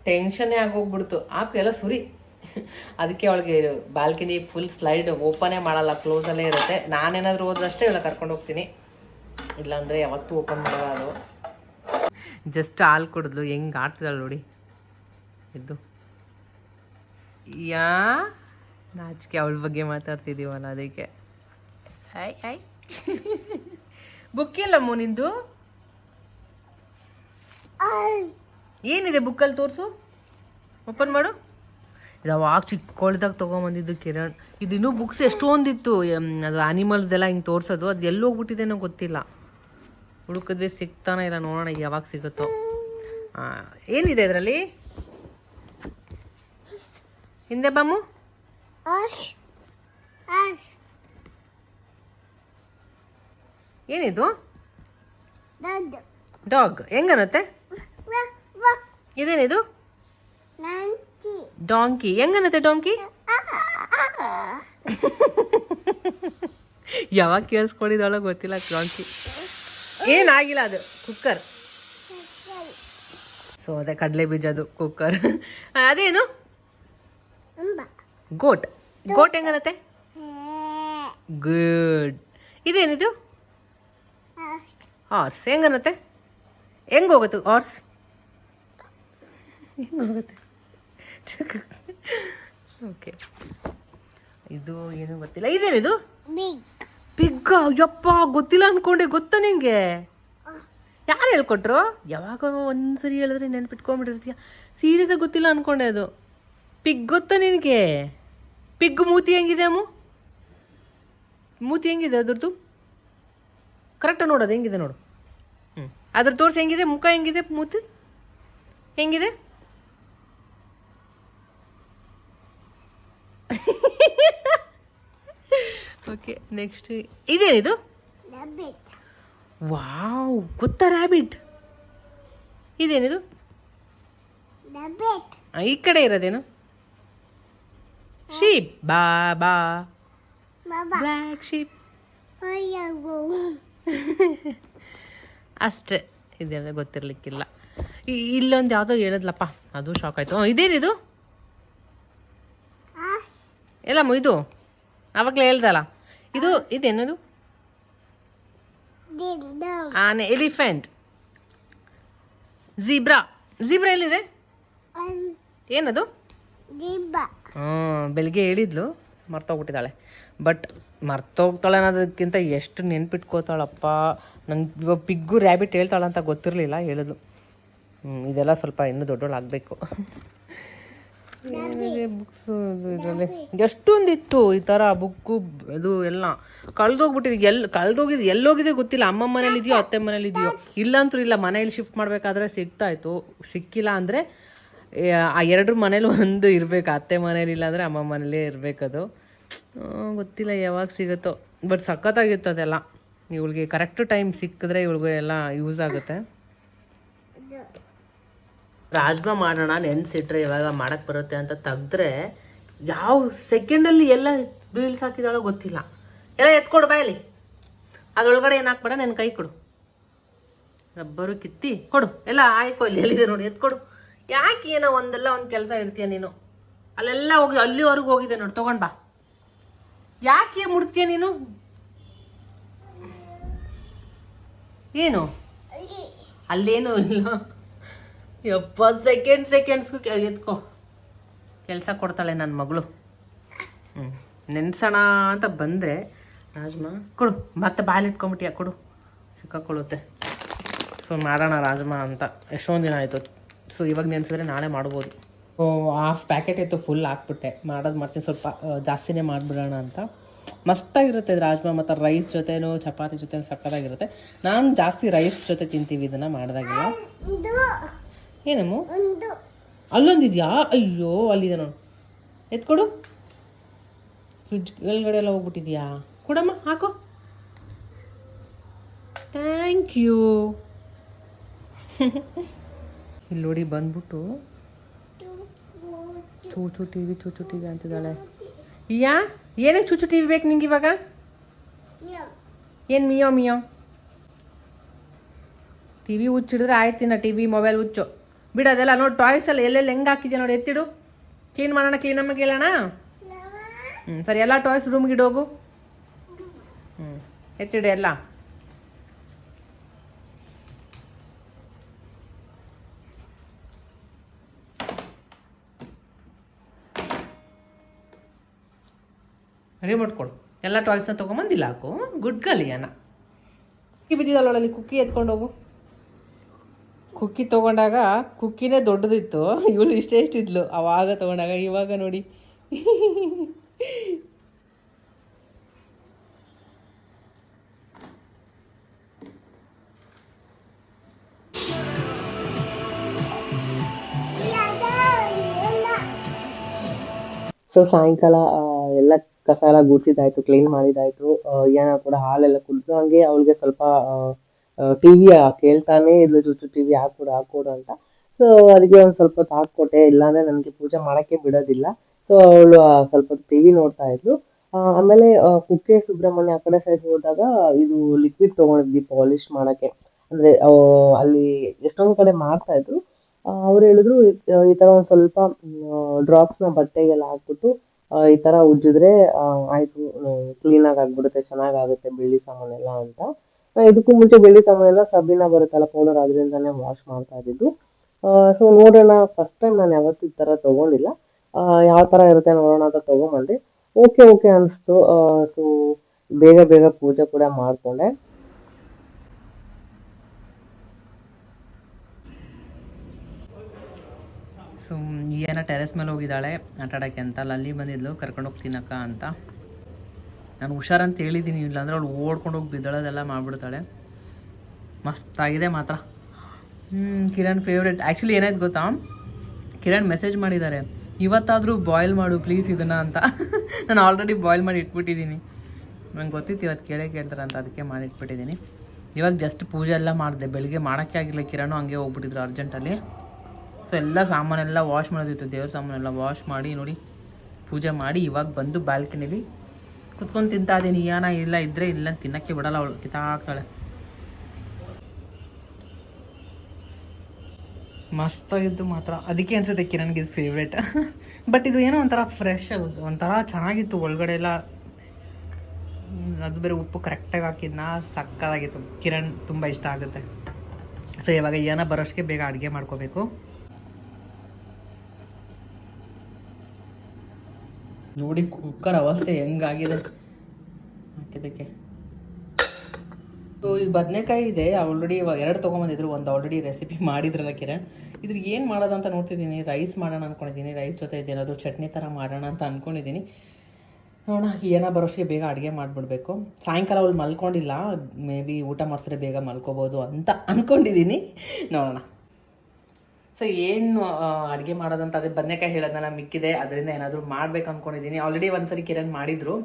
ಟೆನ್ಷನ್ನೇ ಆಗೋಗ್ಬಿಡ್ತು. ಹಾಕು, ಎಲ್ಲ ಸುರಿ. ಅದಕ್ಕೆ ಅವಳಿಗೆ ಬಾಲ್ಕನಿ ಫುಲ್ ಸ್ಲೈಡ್ ಓಪನೇ ಮಾಡಲ್ಲ ಕ್ಲೋಸಲ್ಲೇ ಇರುತ್ತೆ. ನಾನೇನಾದರೂ ಹೋದ್ರಷ್ಟೇ ಇವಳ ಕರ್ಕೊಂಡು ಹೋಗ್ತೀನಿ. ಇಲ್ಲಾಂದರೆ ಯಾವತ್ತೂ ಓಪನ್ ಮಾಡಲ್ಲ ಅದು. ಜಸ್ಟ್ ಹಾಲು ಕುಡಿದ್ಲು. ಹೆಂಗೆ ಆಡ್ತಿದ್ದಾಳೆ ನೋಡಿ. ಇದ್ದು ಯಾ? ನಾಚಿಕೆ ಅವಳ ಬಗ್ಗೆ ಮಾತಾಡ್ತಿದ್ದೀವಲ್ಲ ಅದಕ್ಕೆ. ಹಾಯ್ ಹಾಯ್ ಬುಕ್ ಇಲ್ಲಮ್ಮ ನಿಂದು? ಏನಿದೆ ಬುಕ್ಕಲ್ಲಿ ತೋರಿಸು? ಓಪನ್ ಮಾಡು. ಇದು ಅವಾಗ ಚಿಕ್ಕಳ್ದಾಗ ತೊಗೊಂಬಂದಿದ್ದು ಕಿರಣ್. ಇದು ಇನ್ನೂ ಬುಕ್ಸ್ ಎಷ್ಟೊಂದಿತ್ತು ಅದು ಆನಿಮಲ್ಸ್ದೆಲ್ಲ ಹಿಂಗೆ ತೋರಿಸೋದು. ಅದು ಎಲ್ಲಿ ಹೋಗ್ಬಿಟ್ಟಿದೆನೋ ಗೊತ್ತಿಲ್ಲ. ಹುಡುಕಿದ್ವಿ ಸಿಗ್ತಾನೆ ಇಲ್ಲ ನೋಡೋಣ ಯಾವಾಗ ಸಿಗುತ್ತೋ. ಆ, ಏನಿದೆ ಇದರಲ್ಲಿ? ಹಿಂದೆ ಬಾಮು. ಏನಿದು? ಡಾಗ್. ಹೆಂಗನತ್ತೆ? ಇದೇನಿದು? ಡಾಂಕಿ. ಹೆಂಗನತ್ತೆ ಡಾಂಕಿ? ಯಾವಾಗ ಕೇಳಿಸ್ಕೊಂಡಿದ್ದಾಳೋ ಗೊತ್ತಿಲ್ಲ ಡಾಂಕಿ. ಏನಾಗಿಲ್ಲ ಅದು. ಕುಕ್ಕರ್. ಸೊ ಅದೇ ಕಡಲೆ ಬೀಜ ಅದು ಕುಕ್ಕರ್. ಅದೇನು? ಗೋಟ್. ಗೋಟ್ ಹೆಂಗನತ್ತೆ? ಗುಡ್ ಇದೇನಿದು? ಹಾರ್ಸ್ ಹೆಂಗನತ್ತೆ? ಹೆಂಗ್ ಹೋಗುತ್ತೆ ಹಾರ್ಸ್ ಹೆಂಗ್ ಹೋಗುತ್ತೆ? ಓಕೆ ಇದು ಏನು ಗೊತ್ತಿಲ್ಲ. ಇದೇನಿದು? ಪಿಗ್ಗ ಯಪ್ಪ ಗೊತ್ತಿಲ್ಲ ಅನ್ಕೊಂಡೆ. ಗೊತ್ತಾ ನಿಂಗೆ? ಯಾರು ಹೇಳ್ಕೊಟ್ರು? ಯಾವಾಗ ಒಂದ್ಸರಿ ಹೇಳಿದ್ರೆ ನೆನ್ಪಿಟ್ಕೊಂಡ್ಬಿಟ್ಟಿರ್ತೀಯ ಸೀರಿಯಸ್ ಆಗಿ ಗೊತ್ತಿಲ್ಲ ಅನ್ಕೊಂಡೆ ಅದು. ಪಿಗ್ ಗೊತ್ತಾ ನಿನಗೆ? ಪಿಗ್ ಮೂತಿ ಹೆಂಗಿದೆ ಅಮ್ಮು? ಮೂತಿ ಹೆಂಗಿದೆ ಅದ್ರದ್ದು? ಕರೆಕ್ಟ್ ನೋಡೋದು ಹೆಂಗಿದೆ ನೋಡು. ಹ್ಞೂ ಅದ್ರ ತೋರಿಸಿ ಹೆಂಗಿದೆ ಮುಖ ಹೆಂಗಿದೆ ಮೂತಿ? ಹೆಂಗಿದೆ? ಓಕೆ ನೆಕ್ಸ್ಟ್ ಇದೇನಿದು? ವಾವ್ ಗೊತ್ತಾ ರ್ಯಾಬಿಟ್ ಇದೇನಿದು? ಈ ಕಡೆ ಇರೋದೇನು? ಶೀಪ್ ಬಾ ಬಾ Black ಶೀಪ್ ಅಷ್ಟೇ. ಇದೆಲ್ಲ ಗೊತ್ತಿರ್ಲಿಕ್ಕಿಲ್ಲ. ಇಲ್ಲೊಂದು ಯಾವುದೋ ಹೇಳಿದ್ಲಪ್ಪ. ಅದು ಶಾಕ್ ಆಯ್ತು. ಇದೇನಿದು ಇಲ್ಲ ಇದು? ಆವಾಗಲೇ ಹೇಳ್ದಲ್ಲ. ಇದು ಇದೇನದು? ಆನೆ ಎಲಿಫೆಂಟ್. ಝೀಬ್ರಾ. ಝೀಬ್ರಾ ಎಲ್ಲಿದೆ? ಏನದು? ಹ್ಞೂ ಬೆಳಿಗ್ಗೆ ಹೇಳಿದ್ಲು ಮರ್ತೋಗ್ಬಿಟ್ಟಿದ್ದಾಳೆ ಬಟ್ ಮರ್ತೋಗ್ತಾಳೆ ಅನ್ನೋದಕ್ಕಿಂತ ಎಷ್ಟು ನೆನ್ಪಿಟ್ಕೋತಾಳಪ್ಪ. ನಂಗೆ ಇವಾಗ ಪಿಗ್ಗು ರ್ಯಾಬಿಟ್ ಹೇಳ್ತಾಳೆ ಅಂತ ಗೊತ್ತಿರಲಿಲ್ಲ ಹೇಳಿದ್ಲು. ಹ್ಞೂ ಇದೆಲ್ಲ ಸ್ವಲ್ಪ ಇನ್ನೂ ದೊಡ್ಡೋಳು ಆಗಬೇಕು ಬುಕ್ಸ್ ಬುಕ್ಸು ಇದರಲ್ಲಿ? ಎಷ್ಟೊಂದಿತ್ತು ಈ ಥರ ಬುಕ್ಕು ಅದು ಎಲ್ಲ. ಕಳ್ದೋಗ್ಬಿಟ್ಟಿದೆ ಎಲ್ಲಿ ಕಳ್ದೋಗಿದೆ ಎಲ್ಲೋಗಿದೆ ಗೊತ್ತಿಲ್ಲ. ಅಮ್ಮ ಮನೇಲಿ ಇದೆಯೋ ಅತ್ತೆ ಮನೇಲಿ ಇದೆಯೋ ಇಲ್ಲಂತೂ ಇಲ್ಲ ಮನೇಲಿ ಶಿಫ್ಟ್ ಮಾಡಬೇಕಾದ್ರೆ ಸಿಗ್ತಾಯಿತ್ತು ಸಿಕ್ಕಿಲ್ಲ ಅಂದರೆ ಆ ಎರಡ್ರ ಮನೇಲಿ ಒಂದು ಇರಬೇಕು, ಅತ್ತೆ ಮನೇಲಿ ಇಲ್ಲ ಅಮ್ಮ ಮನೇಲೇ ಇರಬೇಕದು. ಗೊತ್ತಿಲ್ಲ ಯಾವಾಗ ಸಿಗುತ್ತೋ. ಬಟ್ ಸಖತ್ತಾಗಿತ್ತು ಅದೆಲ್ಲ. ಇವಳಿಗೆ ಕರೆಕ್ಟ್ ಟೈಮ್ ಸಿಕ್ಕಿದ್ರೆ ಇವಳಿಗೆ ಎಲ್ಲ ಯೂಸ್ ಆಗುತ್ತೆ. ರಾಜ್ಮಾ ಮಾಡೋಣ ನೆನ್ಸಿಟ್ರೆ ಇವಾಗ ಮಾಡಕ್ಕೆ ಬರುತ್ತೆ ಅಂತ ತೆಗ್ದ್ರೆ ಯಾವ ಸೆಕೆಂಡಲ್ಲಿ ಎಲ್ಲ ಬೀಳ್ಸ್ ಹಾಕಿದಾಳೋ ಗೊತ್ತಿಲ್ಲ. ಎಲ್ಲ ಎತ್ಕೊಡು ಬಾಯಲ್ಲಿ ಅದ್ರೊಳಗಡೆ ಏನು ಹಾಕ್ಬೇಡ, ನನ್ನ ಕೈ ಕೊಡು. ರಬ್ಬರು ಕಿತ್ತಿ ಕೊಡು. ಎಲ್ಲ ಆಯ್ಕೊ ಇಲ್ಲಿ, ಎಲ್ಲಿದೆ ನೋಡಿ, ಎತ್ಕೊಡು. ಯಾಕೆ ಏನೋ ಒಂದಲ್ಲ ಒಂದು ಕೆಲಸ ಇರ್ತೀಯ ನೀನು? ಅಲ್ಲೆಲ್ಲ ಹೋಗಿ ಅಲ್ಲಿವರೆಗೂ ಹೋಗಿದೆ ನೋಡಿ, ತಗೊಂಡ್ ಬಾ. ಯಾಕೆ ಮುಡ್ತೀಯ ನೀನು? ಏನು? ಅಲ್ಲೇನು ಇಲ್ಲ. ಎಪ್ಪತ್ತು ಸೆಕೆಂಡ್ ಸೆಕೆಂಡ್ಸ್ಗೂ ಎತ್ಕೋ. ಕೆಲಸ ಕೊಡ್ತಾಳೆ ನನ್ನ ಮಗಳು. ಹ್ಞೂ ನೆನ್ಸೋಣ ಅಂತ ಬಂದರೆ ರಾಜ್ಮಾ, ಕೊಡು. ಮತ್ತೆ ಬಾಲಿಟ್ಕೊಂಬಿಟ್ಟಿಯಾ ಕೊಡು. ಸಿಕ್ಕಾಕೊಳ್ಳುತ್ತೆ. ಸೊ ಮಾಡೋಣ ರಾಜ್ಮಾ ಅಂತ. ಎಷ್ಟೊಂದು ದಿನ ಆಯಿತು. ಸೊ ಇವಾಗ ನೆನೆಸಿದ್ರೆ ನಾಳೆ ಮಾಡ್ಬೋದು. ಸೊ ಹಾಫ್ ಪ್ಯಾಕೆಟ್ ಇತ್ತು ಫುಲ್ ಹಾಕ್ಬಿಟ್ಟೆ. ಮಾಡೋದು ಮಾಡ್ತೀನಿ ಸ್ವಲ್ಪ ಜಾಸ್ತಿನೇ ಮಾಡಿಬಿಡೋಣ ಅಂತ. ಮಸ್ತಾಗಿರುತ್ತೆ ಇದು ರಾಜ್ಮಾ ಮತ್ತು ರೈಸ್ ಜೊತೆನೂ ಚಪಾತಿ ಜೊತೆ ಸಕ್ಕತ್ತಾಗಿರುತ್ತೆ. ನಾನು ಜಾಸ್ತಿ ರೈಸ್ ಜೊತೆ ತಿಂತೀವಿ ಇದನ್ನು ಮಾಡಿದಾಗಿಲ್ಲ. ಏನಮ್ಮ? ಅಲ್ಲೊಂದಿದೆಯಾ? ಅಯ್ಯೋ ಅಲ್ಲಿದೆ ನೋಡು. ಎತ್ಕೊಡು. ಫ್ರಿಜ್ ಒಳಗಡೆ ಎಲ್ಲ ಹೋಗ್ಬಿಟ್ಟಿದ್ಯಾ? ಕೊಡಮ್ಮ ಹಾಕೋ. ಥ್ಯಾಂಕ್ ಯು ಇಲ್ಲಿ ನೋಡಿ ಬಂದ್ಬಿಟ್ಟು ಚೂಚು ಟಿ ವಿ ಚೂಚು ಟಿ ವಿ ಅಂತಿದ್ದಾಳೆ. ಯಾ? ಏನಕ್ಕೆ ಚೂಚು ಟಿ ವಿ ಬೇಕು ನಿಂಗೆ ಇವಾಗ ಏನು ಮಿಯೋ ಮಿಯೋ? ಟಿ ವಿ ಹುಚ್ಚಿಡಿದ್ರೆ ಆಯ್ತಿನ ಟಿ ವಿ ಮೊಬೈಲ್ ಹುಚ್ಚು. ಬಿಡು ಅದೆಲ್ಲ ನೋಡಿ ಟಾಯ್ಸ್ ಎಲ್ಲ ಎಲ್ಲೆಲ್ಲಿ ಹೆಂಗೆ ಹಾಕಿದ್ಯಾ ನೋಡಿ ಎತ್ತಿಡು. ಕ್ಲೀನ್ ಮಾಡೋಣ ಕ್ಲೀನ್ ನಮಗೆ ಇಲ್ಲಣ ಹ್ಞೂ ಸರಿ ಎಲ್ಲ ಟಾಯ್ಸ್ ರೂಮ್ಗೆ ಇಡೋಗು. ಹ್ಞೂ ಎತ್ತಿಡು ಎಲ್ಲ. ರಿಮೋಟ್ ಕೊಡು. ಎಲ್ಲ ಟಾಯ್ಸ್ನ ತೊಗೊಂಬಂದಿಲ್ಲ ಹಾಕು. ಗುಡ್ ಗಲಿಯನ ಕುಕ್ಕಿ ಬಿದ್ದಿದ್ದಲ್ಲೊಳಲ್ಲಿ ಕುಕ್ಕಿ ಎತ್ಕೊಂಡು ಹೋಗು. ಕುಕ್ಕಿ ತೊಗೊಂಡಾಗ ಕುಕ್ಕಿನೇ ದೊಡ್ಡದಿತ್ತು. ಇವಳು ಇಷ್ಟೇ ಇಷ್ಟಿದ್ಲು. ಅವಾಗ ತೊಗೊಂಡಾಗ ಇವಾಗ ನೋಡಿ. ಸೊ ಸಾಯಂಕಾಲ ಎಲ್ಲ ಕಸ ಎಲ್ಲ ಗುಡಿಸಿದಾಯ್ತು ಕ್ಲೀನ್ ಮಾಡಿದಾಯ್ತು ಏನ ಕೂಡ ಹಾಲೆಲ್ಲ ಕುಡಿದು ಹಂಗೆ ಅವಳಿಗೆ ಸ್ವಲ್ಪ ಟಿವಿ ಕೇಳ್ತಾನೆ ಇದ್ಲು, ಚುಚ್ಚು ಟಿವಿ ಹಾಕೊಡು ಹಾಕೊಡು ಅಂತ. ಸೊ ಅದಕ್ಕೆ ಒಂದು ಸ್ವಲ್ಪ ಹೊತ್ತು ಹಾಕ್ಕೊಟ್ಟೆ ಇಲ್ಲಾಂದ್ರೆ ನನಗೆ ಪೂಜೆ ಮಾಡೋಕ್ಕೆ ಬಿಡೋದಿಲ್ಲ. ಸೊ ಅವಳು ಸ್ವಲ್ಪ ಟಿವಿ ನೋಡ್ತಾ ಇದ್ಲು. ಆಮೇಲೆ ಕುಕ್ಕೆ ಸುಬ್ರಹ್ಮಣ್ಯ ಆ ಕಡೆ ಸೈಡ್ ಹೋದಾಗ ಇದು ಲಿಕ್ವಿಡ್ ತೊಗೊಂಡಿದ್ವಿ ಪಾಲಿಶ್ ಮಾಡೋಕ್ಕೆ. ಅಂದ್ರೆ ಅಲ್ಲಿ ಎಷ್ಟೊಂದು ಕಡೆ ಮಾಡ್ತಾ ಇದ್ರು. ಅವ್ರು ಹೇಳಿದ್ರು ಈ ತರ ಒಂದು ಸ್ವಲ್ಪ ಡ್ರಾಪ್ಸ್ನ ಬಟ್ಟೆಗೆಲ್ಲ ಹಾಕ್ಬಿಟ್ಟು ಈ ತರ ಉಜ್ಜಿದ್ರೆ ಆಯಿತು ಆಯ್ತು ಕ್ಲೀನ್ ಆಗಿ ಆಗ್ಬಿಡುತ್ತೆ ಚೆನ್ನಾಗಾಗುತ್ತೆ ಬೆಳ್ಳಿ ಸಾಮಾನೆಲ್ಲ ಅಂತ. ಇದಕ್ಕೂ ಮುಂಚೆ ಬೆಳ್ಳಿ ಸಾಮಾನೆಲ್ಲ ಸಬೀನ ಬರುತ್ತಲ್ಲ ಪೌಡರ್ ಅದರಿಂದಾನೇ ವಾಶ್ ಮಾಡ್ತಾ ಇದ್ದಿದ್ದು. ಸೊ ನೋಡೋಣ ಫಸ್ಟ್ ಟೈಮ್ ನಾನು ಯಾವತ್ತೂ ಈ ತರ ತಗೊಂಡಿಲ್ಲ. ಯಾವ ತರ ಇರುತ್ತೆ ನೋಡೋಣ ಅಂತ ತಗೊಂಬಂದೆ. ಓಕೆ ಓಕೆ ಅನಿಸ್ತು. ಸೊ ಬೇಗ ಬೇಗ ಪೂಜೆ ಕೂಡ ಮಾಡ್ಕೊಂಡೆ. ಸೊ ಏನೋ ಟೆರೆಸ್ ಮೇಲೆ ಹೋಗಿದ್ದಾಳೆ. ಆಟ ಆಡೋಕ್ಕೆ ಅಂತ. ಅಲ್ಲಿ ಬಂದಿದ್ಲು. ಕರ್ಕೊಂಡು ತಿನ್ನಕ್ಕ ಅಂತ. ನಾನು ಹುಷಾರಂತ ಹೇಳಿದ್ದೀನಿ. ಇಲ್ಲಾಂದ್ರೆ ಅವಳು ಓಡ್ಕೊಂಡು ಹೋಗಿ ಬಿದ್ದಳೋದೆಲ್ಲ ಮಾಡಿಬಿಡ್ತಾಳೆ. ಮಸ್ತಾಗಿದೆ ಮಾತ್ರ. ಕಿರಣ್ ಫೇವ್ರೆಟ್ ಆ್ಯಕ್ಚುಲಿ ಏನಾಯ್ತು ಗೊತ್ತಾ? ಕಿರಣ್ ಮೆಸೇಜ್ ಮಾಡಿದ್ದಾರೆ. ಇವತ್ತಾದರೂ ಬಾಯ್ಲ್ ಮಾಡು ಪ್ಲೀಸ್ ಇದನ್ನು ಅಂತ. ನಾನು ಆಲ್ರೆಡಿ ಬಾಯ್ಲ್ ಮಾಡಿ ಇಟ್ಬಿಟ್ಟಿದ್ದೀನಿ. ನಂಗೆ ಗೊತ್ತಿತ್ತು ಇವತ್ತು ಕೇಳೇ ಕೇಳ್ತಾರೆ ಅಂತ. ಅದಕ್ಕೆ ಮಾಡಿ ಇಟ್ಬಿಟ್ಟಿದ್ದೀನಿ. ಇವಾಗ ಜಸ್ಟ್ ಪೂಜೆ ಎಲ್ಲ ಮಾಡಿದೆ. ಬೆಳಿಗ್ಗೆ ಮಾಡೋಕ್ಕೆ ಆಗಿಲ್ಲ. ಕಿರಣ್ ಹಂಗೆ ಹೋಗ್ಬಿಟ್ಟಿದ್ರು ಅರ್ಜೆಂಟಲ್ಲಿ ಸೊ ಎಲ್ಲ ಸಾಮಾನೆಲ್ಲ ವಾಶ್ ಮಾಡೋದಿತ್ತು. ದೇವ್ರ ಸಾಮಾನೆಲ್ಲ ವಾಶ್ ಮಾಡಿ ನೋಡಿ, ಪೂಜೆ ಮಾಡಿ ಇವಾಗ ಬಂದು ಬಾಲ್ಕನಿಲಿ ಕುತ್ಕೊಂಡು ತಿಂತಾ ಇದ್ದೀನಿ. ಏನ ಇಲ್ಲ, ಇದ್ರೆ ಇಲ್ಲ ತಿನ್ನಕ್ಕೆ ಬಿಡಲ್ಲ ಅವಳು. ಕಿತಾಕ್ತಾಳೆ ಮಸ್ತಾಗಿದ್ದು ಮಾತ್ರ. ಅದಕ್ಕೆ ಅನ್ಸುತ್ತೆ ಕಿರಣ್ಗೆ ಇದು ಫೇವ್ರೇಟ್ ಬಟ್ ಇದು ಏನೋ ಒಂಥರ ಫ್ರೆಶ್ ಆಗುತ್ತೆ. ಒಂಥರ ಚೆನ್ನಾಗಿತ್ತು ಒಳಗಡೆ ಎಲ್ಲ. ಅದು ಬೇರೆ ಉಪ್ಪು ಕರೆಕ್ಟಾಗಿ ಹಾಕಿದ್ನ? ಸಕ್ಕತ್ತಾಗಿತ್ತು ಕಿರಣ್ ತುಂಬ ಇಷ್ಟ ಆಗುತ್ತೆ. ಸೊ ಇವಾಗ ಏನ ಬರೋಷ್ಟಕ್ಕೆ ಬೇಗ ಅಡುಗೆ ಮಾಡ್ಕೋಬೇಕು. ನೋಡಿ ಕುಕ್ಕರ್ ಅವಸ್ಥೆ ಹೆಂಗಾಗಿದೆ. ಹಾಕಿದ್ದಕ್ಕೆ ಸೊ ಈಗ ಬದನೆಕಾಯಿ ಇದೆ ಆಲ್ರೆಡಿ ಎರಡು ತೊಗೊಂಬಂದಿದ್ರು, ಒಂದು ಆಲ್ರೆಡಿ ರೆಸಿಪಿ ಮಾಡಿದ್ರಲ್ಲ ಕಿರಣ್. ಇದ್ರ ಏನು ಮಾಡೋದು ಅಂತ ನೋಡ್ತಿದ್ದೀನಿ ರೈಸ್ ಮಾಡೋಣ ಅನ್ಕೊಂಡಿದ್ದೀನಿ ರೈಸ್ ಜೊತೆ ಇದೇನಾದರೂ ಚಟ್ನಿ ಥರ ಮಾಡೋಣ ಅಂತ ಅಂದ್ಕೊಂಡಿದ್ದೀನಿ ನೋಡೋಣ, ಏನೋ ಬರೋಷ್ಟಿಗೆ ಬೇಗ ಅಡುಗೆ ಮಾಡಿಬಿಡ್ಬೇಕು. ಸಾಯಂಕಾಲ ಅವ್ಳು ಮಲ್ಕೊಂಡಿಲ್ಲ ಮೇ ಬಿ ಊಟ ಮಾಡಿಸಿದ್ರೆ ಬೇಗ ಮಲ್ಕೋಬೋದು ಅಂತ ಅಂದ್ಕೊಂಡಿದ್ದೀನಿ ನೋಡೋಣ. ಸೊ ಏನು ಅಡುಗೆ ಮಾಡೋದಂತ ಅದೇ ಬದನೆಕಾಯಿ ಹೇಳೋದನ್ನ ಮಿಕ್ಕಿದೆ, ಅದರಿಂದ ಏನಾದರೂ ಮಾಡ್ಬೇಕು ಅಂದ್ಕೊಂಡಿದ್ದೀನಿ ಆಲ್ರೆಡಿ ಒಂದ್ಸರಿ ಕಿರಣ್ ಮಾಡಿದ್ರು.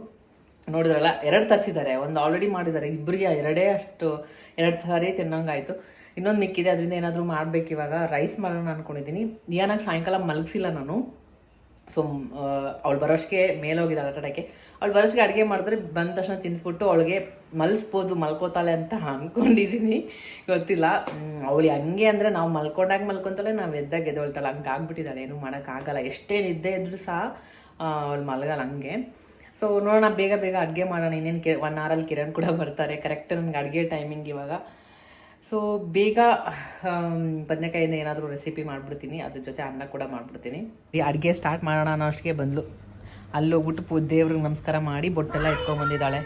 ನೋಡಿದ್ರಲ್ಲ, ಎರಡು ತರಿಸಿದ್ದಾರೆ ಒಂದು ಆಲ್ರೆಡಿ ಮಾಡಿದ್ದಾರೆ ಇಬ್ಬರಿಗೆ ಎರಡೇ ಅಷ್ಟು, ಎರಡು ಸಾರಿ ತಿನ್ನಂಗಾಯಿತು. ಇನ್ನೊಂದು ಮಿಕ್ಕಿದೆ, ಅದರಿಂದ ಏನಾದರೂ ಮಾಡಬೇಕು ಇವಾಗ. ರೈಸ್ ಮಾಡೋಣ ಅನ್ಕೊಂಡಿದ್ದೀನಿ ಏನಾಗಿ ಸಾಯಂಕಾಲ ಮಲಗಿಸಿಲ್ಲ ನಾನು. ಸೊ ಅವಳು ಬರೋಷ್ಗೆ ಮೇಲೆ ಹೋಗಿದ್ದಾಳೆ ಆಟಾಡಕ್ಕೆ ಅವಳು ಬರೋಷ್ಗೆ ಅಡುಗೆ ಮಾಡಿದ್ರೆ ಬಂದ ತಕ್ಷಣ ತಿನ್ಸ್ಬಿಟ್ಟು ಅವಳಿಗೆ ಮಲ್ಸ್ಬೋದು, ಮಲ್ಕೋತಾಳೆ ಅಂತ ಅನ್ಕೊಂಡಿದ್ದೀನಿ ಗೊತ್ತಿಲ್ಲ. ಅವಳು ಹಂಗೆ ಅಂದರೆ ನಾವು ಮಲ್ಕೊಂಡಾಗ ಮಲ್ಕೊತಾಳೆ, ನಾವು ಎದ್ದಾಗ ಎದ್ದೊಳ್ತಾಳೆ. ಹಂಗೆ ಆಗ್ಬಿಟ್ಟಿದ್ದಾಳೆ ಏನೂ ಮಾಡೋಕ್ಕಾಗಲ್ಲ. ಎಷ್ಟೇ ನಿದ್ದೆ ಇದ್ರೂ ಸಹ ಅವಳು ಮಲಗಲ್ಲ ಹಂಗೆ. ಸೊ ನೋಡೋಣ, ಬೇಗ ಬೇಗ ಅಡುಗೆ ಮಾಡೋಣ. ಇನ್ನೇನು ಕೆ ಒನ್ ಅವರಲ್ಲಿ ಕಿರಣ್ ಕೂಡ ಬರ್ತಾರೆ. ಕರೆಕ್ಟ್ ನನಗೆ ಅಡುಗೆ ಟೈಮಿಂಗ್ ಇವಾಗ. ಸೊ ಬೇಗ ಬದನೆಕಾಯಿಂದ ಏನಾದರೂ ರೆಸಿಪಿ ಮಾಡಿಬಿಡ್ತೀನಿ. ಅದ್ರ ಜೊತೆ ಅನ್ನ ಕೂಡ ಮಾಡಿಬಿಡ್ತೀನಿ. ಈ ಅಡುಗೆ ಸ್ಟಾರ್ಟ್ ಮಾಡೋಣ ಅನ್ನೋ ಅಷ್ಟಿಗೆ ಬಂದ್ಲು. ಅಲ್ಲೋಗ್ಬಿಟ್ಟು ಪೂ, ದೇವ್ರಿಗೆ ನಮಸ್ಕಾರ ಮಾಡಿ ಬೊಟ್ಟೆಲ್ಲ ಇಟ್ಕೊಂಡ್ಬಂದಿದ್ದಾಳೆ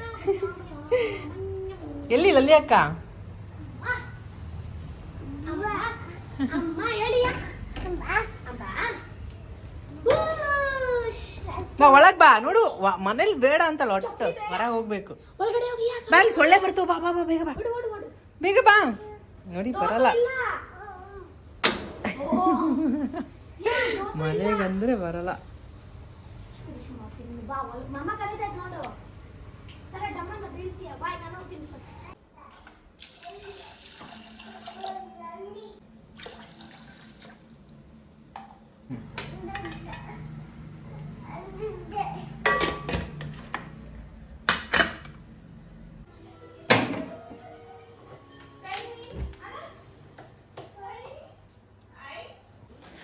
ಎಲ್ಲಿ ಲಲ್ಲಿ ಅಕ್ಕ ಬಾ ಒಳಗ್ ಬಾ ನೋಡು ಮನೇಲಿ ಬೇಡ ಅಂತಲ್ಲ ಒಟ್ಟು ಹೊರ ಹೋಗ್ಬೇಕು. ಒಳಗಡೆ ಹೋಗಿ ಬಾ ಇಲ್ಲಿ ಸೊಳ್ಳೆ ಬರ್ತು ಬಾ ಬಾ ಬಾ ಬೇಗ ಬಾ. ಬೇಗ ಬಾ. ನೋಡಿ ಬರಲ್ಲ. ಮನೆಗಂದ್ರೆ ಬರಲ್ಲ.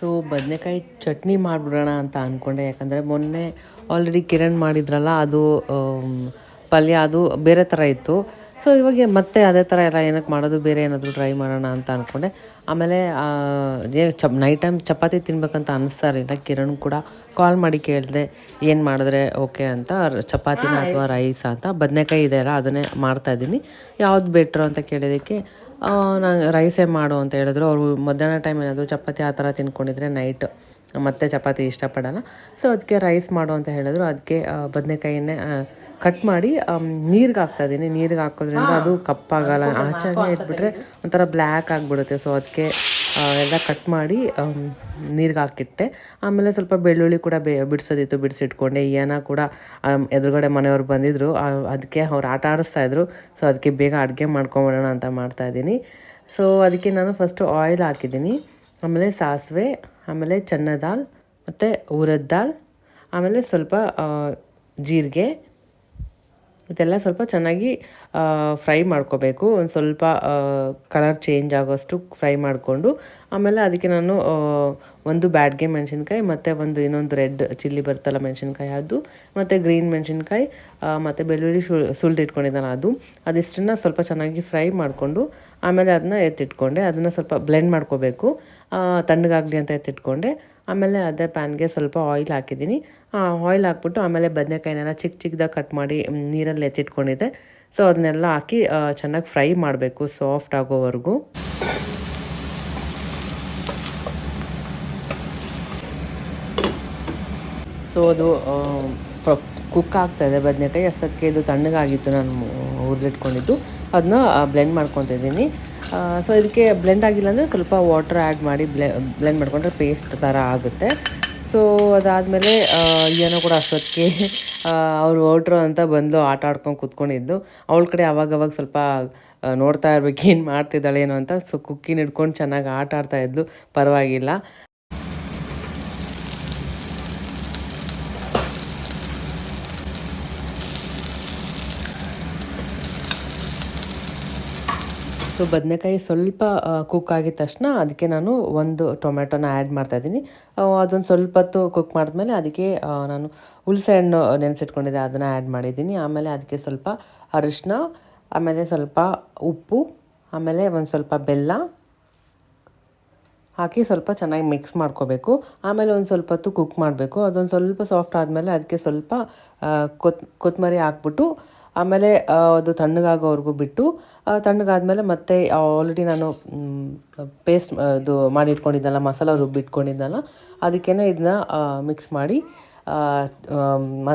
ಸೊ ಬದನೆಕಾಯಿ ಚಟ್ನಿ ಮಾಡಿಬಿಡೋಣ ಅಂತ ಅಂದ್ಕೊಂಡೆ ಯಾಕಂದರೆ ಮೊನ್ನೆ ಆಲ್ರೆಡಿ ಕಿರಣ್ ಮಾಡಿದ್ರಲ್ಲ ಅದು ಪಲ್ಯ ಅದು ಬೇರೆ ಥರ ಇತ್ತು. ಸೊ ಇವಾಗ ಮತ್ತೆ ಅದೇ ಥರ ಎಲ್ಲ ಏನಕ್ಕೆ ಮಾಡೋದು ಬೇರೆ ಏನಾದರೂ ಟ್ರೈ ಮಾಡೋಣ ಅಂತ ಅಂದ್ಕೊಂಡೆ ಆಮೇಲೆ ಚಪ್ ನೈಟ್ ಟೈಮ್ ಚಪಾತಿ ತಿನ್ಬೇಕಂತ ಅನ್ನಿಸ್ತಾ ಇರಲಿಲ್ಲ. ಕಿರಣ್ ಕೂಡ ಕಾಲ್ ಮಾಡಿ ಕೇಳಿದೆ ಏನು ಮಾಡಿದ್ರೆ ಓಕೆ ಅಂತ ಚಪಾತಿನ ಅಥವಾ ರೈಸ್ ಅಂತ. ಬದನೆಕಾಯಿ ಇದೆಯಲ್ಲ ಅದನ್ನೇ ಮಾಡ್ತಾಯಿದ್ದೀನಿ ಯಾವ್ದು ಬೆಟ್ರು ಅಂತ ಕೇಳಿದ್ದಕ್ಕೆ ನಾನು ರೈಸೇ ಮಾಡು ಅಂತ ಹೇಳಿದ್ರು. ಅವರು ಮಧ್ಯಾಹ್ನ ಟೈಮ್ ಏನಾದರೂ ಚಪಾತಿ ಆ ಥರ ತಿನ್ಕೊಂಡಿದ್ರೆ ನೈಟ್ ಮತ್ತೆ ಚಪಾತಿ ಇಷ್ಟಪಡಲ್ಲ. ಸೊ ಅದಕ್ಕೆ ರೈಸ್ ಮಾಡು ಅಂತ ಹೇಳಿದ್ರು. ಅದಕ್ಕೆ ಬದನೆಕಾಯಿಯನ್ನೇ ಕಟ್ ಮಾಡಿ ನೀರಿಗೆ ಹಾಕ್ತಾ ಇದ್ದೀನಿ. ನೀರಿಗೆ ಹಾಕೋದ್ರಿಂದ ಅದು ಕಪ್ಪಾಗಲ್ಲ. ಆಚೆಗೆ ಇಟ್ಬಿಟ್ರೆ ಒಂಥರ ಬ್ಲ್ಯಾಕ್ ಆಗಿಬಿಡುತ್ತೆ. ಸೊ ಅದಕ್ಕೆ ಎಲ್ಲ ಕಟ್ ಮಾಡಿ ನೀರಿಗೆ ಹಾಕಿಟ್ಟೆ. ಆಮೇಲೆ ಸ್ವಲ್ಪ ಬೆಳ್ಳುಳ್ಳಿ ಕೂಡ ಬೇ, ಬಿಡಿಸೋದಿತ್ತು, ಬಿಡಿಸಿಟ್ಕೊಂಡೆ. ಏನ ಕೂಡ ಎದುರುಗಡೆ ಮನೆಯವ್ರು ಬಂದಿದ್ದರು ಅದಕ್ಕೆ ಅವ್ರು ಆಟ ಆಡಿಸ್ತಾಯಿದ್ರು ಸೊ ಅದಕ್ಕೆ ಬೇಗ ಅಡುಗೆ ಮಾಡ್ಕೊಂಬಿಡೋಣ ಅಂತ ಮಾಡ್ತಾ ಇದ್ದೀನಿ. ಸೊ ಅದಕ್ಕೆ ನಾನು ಫಸ್ಟು ಆಯಿಲ್ ಹಾಕಿದ್ದೀನಿ. ಆಮೇಲೆ ಸಾಸಿವೆ, ಆಮೇಲೆ ಚನ್ನ ದಾಲ್ ಮತ್ತು ಉರದ್ ದಾಲ್, ಆಮೇಲೆ ಸ್ವಲ್ಪ ಜೀರಿಗೆ ಇದೆಲ್ಲ ಸ್ವಲ್ಪ ಚೆನ್ನಾಗಿ ಫ್ರೈ ಮಾಡ್ಕೋಬೇಕು. ಒಂದು ಸ್ವಲ್ಪ ಕಲರ್ ಚೇಂಜ್ ಆಗೋಷ್ಟು ಫ್ರೈ ಮಾಡಿಕೊಂಡು, ಆಮೇಲೆ ಅದಕ್ಕೆ ನಾನು ಒಂದು ಬ್ಯಾಡ್ಗೆ ಮೆಣಸಿನ್ಕಾಯಿ, ಮತ್ತು ಒಂದು ಇನ್ನೊಂದು ರೆಡ್ ಚಿಲ್ಲಿ ಬರ್ತಲ್ಲ ಮೆಣಸಿನ್ಕಾಯಿ ಅದು, ಮತ್ತು ಗ್ರೀನ್ ಮೆಣಸಿನ್ಕಾಯಿ ಮತ್ತು ಬೆಳ್ಳುಳ್ಳಿ ಸುಳ್ ಸುಳ್ದಿಟ್ಕೊಂಡಿದ್ದಾನೆ ಅದು, ಅದಿಷ್ಟನ್ನು ಸ್ವಲ್ಪ ಚೆನ್ನಾಗಿ ಫ್ರೈ ಮಾಡಿಕೊಂಡು, ಆಮೇಲೆ ಅದನ್ನ ಎತ್ತಿಟ್ಕೊಂಡೆ. ಅದನ್ನು ಸ್ವಲ್ಪ ಬ್ಲೆಂಡ್ ಮಾಡ್ಕೋಬೇಕು. ತಣ್ಣಗಾಗಲಿ ಅಂತ ಎತ್ತಿಟ್ಕೊಂಡೆ. ಆಮೇಲೆ ಅದೇ ಪ್ಯಾನ್ಗೆ ಸ್ವಲ್ಪ ಆಯಿಲ್ ಹಾಕಿದ್ದೀನಿ. ಆಯಿಲ್ ಹಾಕ್ಬಿಟ್ಟು ಆಮೇಲೆ ಬದನೆಕಾಯಿನೆಲ್ಲ ಚಿಕ್ಕ ಚಿಕ್ಕದಾಗಿ ಕಟ್ ಮಾಡಿ ನೀರಲ್ಲಿ ಎತ್ತಿಟ್ಕೊಂಡಿದ್ದೆ ಸೊ ಅದನ್ನೆಲ್ಲ ಹಾಕಿ ಚೆನ್ನಾಗಿ ಫ್ರೈ ಮಾಡಬೇಕು ಸಾಫ್ಟ್ ಆಗೋವರೆಗೂ. ಸೊ ಅದು ಕುಕ್ ಆಗ್ತಾ ಇದೆ ಬದನೆಕಾಯಿ. ಅಸದಕ್ಕೆ ಇದು ತಣ್ಣಗಾಗಿತ್ತು ನಾನು ಹುರಿದಿಟ್ಕೊಂಡಿದ್ದು. ಅದನ್ನ ಬ್ಲೆಂಡ್ ಮಾಡ್ಕೊತಿದ್ದೀನಿ ಸೊ ಇದಕ್ಕೆ ಬ್ಲೆಂಡ್ ಆಗಿಲ್ಲ ಅಂದರೆ ಸ್ವಲ್ಪ ವಾಟರ್ ಆ್ಯಡ್ ಮಾಡಿ ಬ್ಲೆ ಬ್ಲೆಂಡ್ ಮಾಡಿಕೊಂಡ್ರೆ ಪೇಸ್ಟ್ ಥರ ಆಗುತ್ತೆ. ಸೊ ಅದಾದಮೇಲೆ ಏನೋ ಕೂಡ ಅಷ್ಟೊತ್ತಿಗೆ ಅವ್ರು ಹೊರಟ್ರು ಅಂತ ಬಂದು ಆಟ ಆಡ್ಕೊಂಡು ಕೂತ್ಕೊಂಡಿದ್ದು. ಅವಳ ಕಡೆ ಅವಾಗವಾಗ ಸ್ವಲ್ಪ ನೋಡ್ತಾ ಇರ್ಬೇಕು, ಏನು ಮಾಡ್ತಿದ್ದಾಳೆ ಏನೋ ಅಂತ. ಸೊ ಕುಕ್ಕಿನ ಹಿಡ್ಕೊಂಡು ಚೆನ್ನಾಗಿ ಆಟ ಆಡ್ತಾ ಇದ್ಲು. ಪರವಾಗಿಲ್ಲ. ಸೊ ಬದನೆಕಾಯಿ ಸ್ವಲ್ಪ ಕುಕ್ ಆಗಿದ ತಕ್ಷಣ ಅದಕ್ಕೆ ನಾನು ಒಂದು ಟೊಮೆಟೊನ ಆ್ಯಡ್ ಮಾಡ್ತಾಯಿದ್ದೀನಿ ಅದೊಂದು ಸ್ವಲ್ಪ ಹೊತ್ತು ಕುಕ್ ಮಾಡಿದ್ಮೇಲೆ ಅದಕ್ಕೆ ನಾನು ಹುಲ್ಸೆ ಹಣ್ಣು ನೆನೆಸಿಟ್ಕೊಂಡಿದ್ದೆ, ಅದನ್ನು ಆ್ಯಡ್ ಮಾಡಿದ್ದೀನಿ. ಆಮೇಲೆ ಅದಕ್ಕೆ ಸ್ವಲ್ಪ ಅರಿಶಿನ ಆಮೇಲೆ ಸ್ವಲ್ಪ ಉಪ್ಪು, ಆಮೇಲೆ ಒಂದು ಸ್ವಲ್ಪ ಬೆಲ್ಲ ಹಾಕಿ ಸ್ವಲ್ಪ ಚೆನ್ನಾಗಿ ಮಿಕ್ಸ್ ಮಾಡ್ಕೋಬೇಕು. ಆಮೇಲೆ ಒಂದು ಸ್ವಲ್ಪ ಹೊತ್ತು ಕುಕ್ ಮಾಡಬೇಕು. ಅದೊಂದು ಸ್ವಲ್ಪ ಸಾಫ್ಟ್ ಆದಮೇಲೆ ಅದಕ್ಕೆ ಸ್ವಲ್ಪ ಕೊತ್ ಕೊತ್ತಂಬರಿ ಹಾಕ್ಬಿಟ್ಟು ಆಮೇಲೆ ಅದು ತಣ್ಣಗಾಗೋವರೆಗೂ ಬಿಟ್ಟು ತಣ್ಣಗಾದಮೇಲೆ ಮತ್ತೆ ಆಲ್ರೆಡಿ ನಾನು ಪೇಸ್ಟ್ ಇದು ಮಾಡಿ ಇಟ್ಕೊಂಡಿದ್ದೆನಲ್ಲ ಮಸಾಲ ರುಬ್ಬಿಟ್ಕೊಂಡಿದ್ದಲ್ಲ ಅದಕ್ಕೇ ಇದನ್ನ ಮಿಕ್ಸ್ ಮಾಡಿ